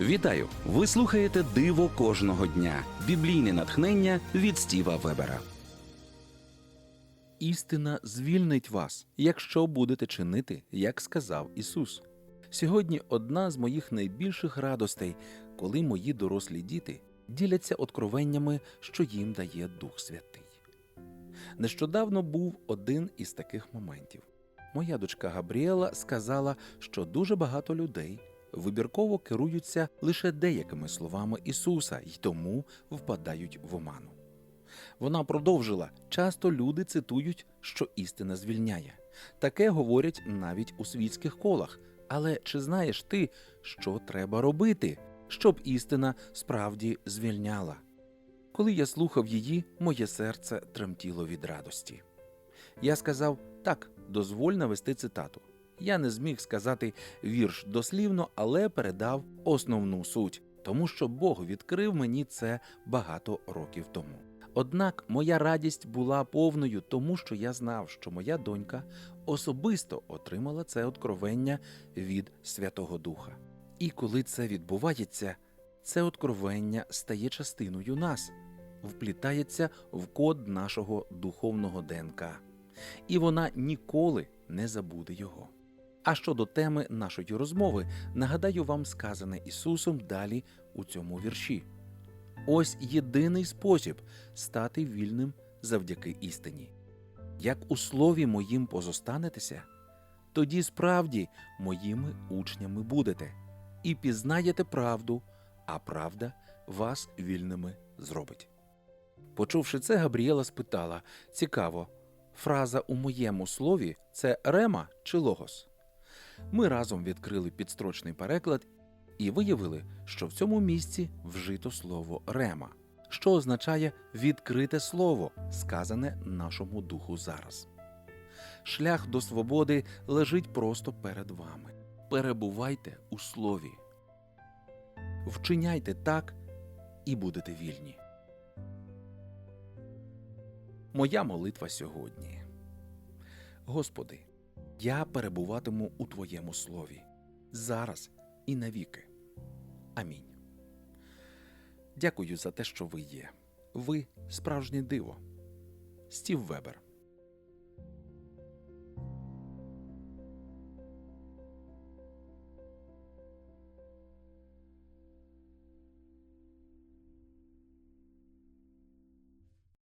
Вітаю! Ви слухаєте Диво кожного дня. Біблійне натхнення від Стіва Вебера. Істина звільнить вас, якщо будете чинити, як сказав Ісус. Сьогодні одна з моїх найбільших радостей, коли мої дорослі діти діляться откровеннями, що їм дає Дух Святий. Нещодавно був один із таких моментів. Моя дочка Габріела сказала, що дуже багато людей вибірково керуються лише деякими словами Ісуса і тому впадають в оману. Вона продовжила: часто люди цитують, що істина звільняє. Таке говорять навіть у світських колах. Але чи знаєш ти, що треба робити, щоб істина справді звільняла? Коли я слухав її, моє серце тремтіло від радості. Я сказав: так, дозволь навести цитату. Я не зміг сказати вірш дослівно, але передав основну суть, тому що Бог відкрив мені це багато років тому. Однак моя радість була повною, тому що я знав, що моя донька особисто отримала це откровення від Святого Духа. І коли це відбувається, це откровення стає частиною нас, вплітається в код нашого духовного ДНК, і вона ніколи не забуде його. А щодо теми нашої розмови, нагадаю вам сказане Ісусом далі у цьому вірші. Ось єдиний спосіб стати вільним завдяки істині. Як у слові моїм позостанетеся, тоді справді моїми учнями будете, і пізнаєте правду, а правда вас вільними зробить. Почувши це, Габріела спитала цікаво, фраза у моєму слові це рема чи логос? Ми разом відкрили підстрочний переклад і виявили, що в цьому місці вжито слово рема, що означає відкрите слово, сказане нашому духу зараз. Шлях до свободи лежить просто перед вами. Перебувайте у слові. Вчиняйте так і будете вільні. Моя молитва сьогодні. Господи, я перебуватиму у Твоєму слові зараз і навіки. Амінь. Дякую за те, що ви є. Ви справжнє диво. Стів Вебер.